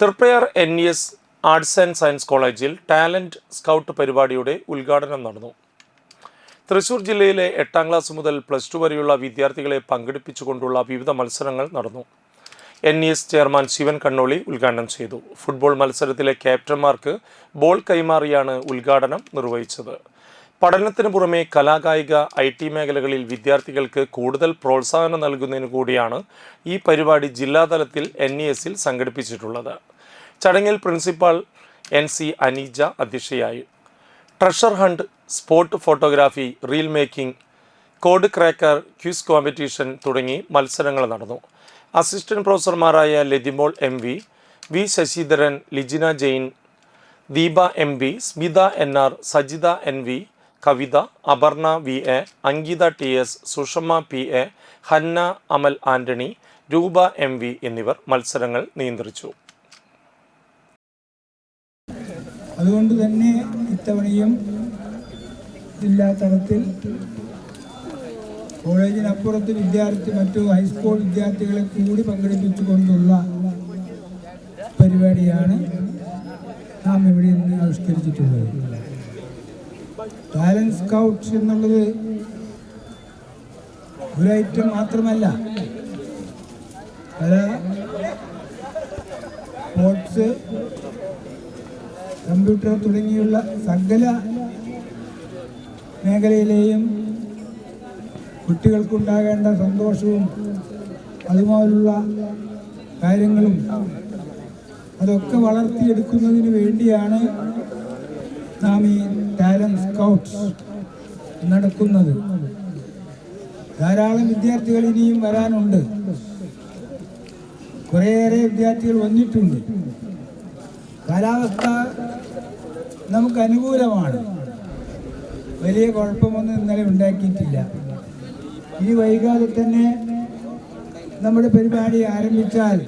Triprayar N S arts and science കോളേജിൽ talent scout പരിപാടിയുടെ ഉദ്ഘാടനം നടന്നു. തൃശൂർ ജില്ലയിലെ എട്ടാം ക്ലാസ് മുതൽ പ്ലസ് ടു വരെയുള്ള വിദ്യാർത്ഥികളെ പങ്കെടുപ്പിച്ചുകൊണ്ടുള്ള വിവിധ മത്സരങ്ങൾ നടന്നു. N E S chairman Sivan Kannoli ഉദ്ഘാടനം ചെയ്തു. ഫുട്ബോൾ മത്സരത്തിലെ ക്യാപ്റ്റന്മാർക്ക് ബോൾ കൈമാറിയാണ് ഉദ്ഘാടനം നിർവഹിച്ചത്. പഠനത്തിന് പുറമെ കലാകായിക ഐ ടി മേഖലകളിൽ വിദ്യാർത്ഥികൾക്ക് കൂടുതൽ പ്രോത്സാഹനം നൽകുന്നതിന് കൂടിയാണ് ഈ പരിപാടി ജില്ലാതലത്തിൽ എൻ ഇ എസിൽ സംഘടിപ്പിച്ചിട്ടുള്ളത്. ചടങ്ങിൽ പ്രിൻസിപ്പാൾ എൻ സി അനീജ അധ്യക്ഷയായി. Treasure hunt spot photography reel making code cracker quiz competition തുടങ്ങി മത്സരങ്ങൾ നടന്നു. Assistant പ്രൊഫസർമാരായ Lathimol M V V Sasidharan Lijina Jain Deepa M V Smitha N R Sajitha N V Kavitha Aparna V A Ankitha T S Sushama P A Hanna Amal Antony Roopa M V എന്നിവർ മത്സരങ്ങൾ നിയന്ത്രിച്ചു. അതുകൊണ്ട് തന്നെ ഇത്തവണയും ജില്ലാ തലത്തിൽ കോളേജിനപ്പുറത്ത് വിദ്യാർത്ഥി മറ്റു ഹൈസ്കൂൾ വിദ്യാർത്ഥികളെ കൂടി പങ്കെടുപ്പിച്ചുകൊണ്ടുള്ള പരിപാടിയാണ് നാം ഇവിടെ നിന്ന് ആവിഷ്കരിച്ചിട്ടുള്ളത്. ടാലന്റ് സ്കൗട്ട് എന്നുള്ളത് ഒരു ഐറ്റം മാത്രമല്ല. പല സ്പോർട്സ് കമ്പ്യൂട്ടർ തുടങ്ങിയുള്ള സകല മേഖലയിലെയും കുട്ടികൾക്കുണ്ടാകേണ്ട സന്തോഷവും അതുപോലുള്ള കാര്യങ്ങളും അതൊക്കെ വളർത്തിയെടുക്കുന്നതിന് വേണ്ടിയാണ് നാം ഈ ടാലന്റ് സ്കൗട്ട്സ് നടക്കുന്നത്. ധാരാളം വിദ്യാർത്ഥികൾ ഇനിയും വരാനുണ്ട്. കുറേയേറെ വിദ്യാർത്ഥികൾ വന്നിട്ടുണ്ട്. കാലാവസ്ഥ നമുക്ക് അനുകൂലമാണ് വലിയ കുഴപ്പമൊന്നും ഇന്നലെ ഉണ്ടാക്കിയിട്ടില്ല. ഈ വൈകാതെ തന്നെ നമ്മുടെ പരിപാടി ആരംഭിച്ചാൽ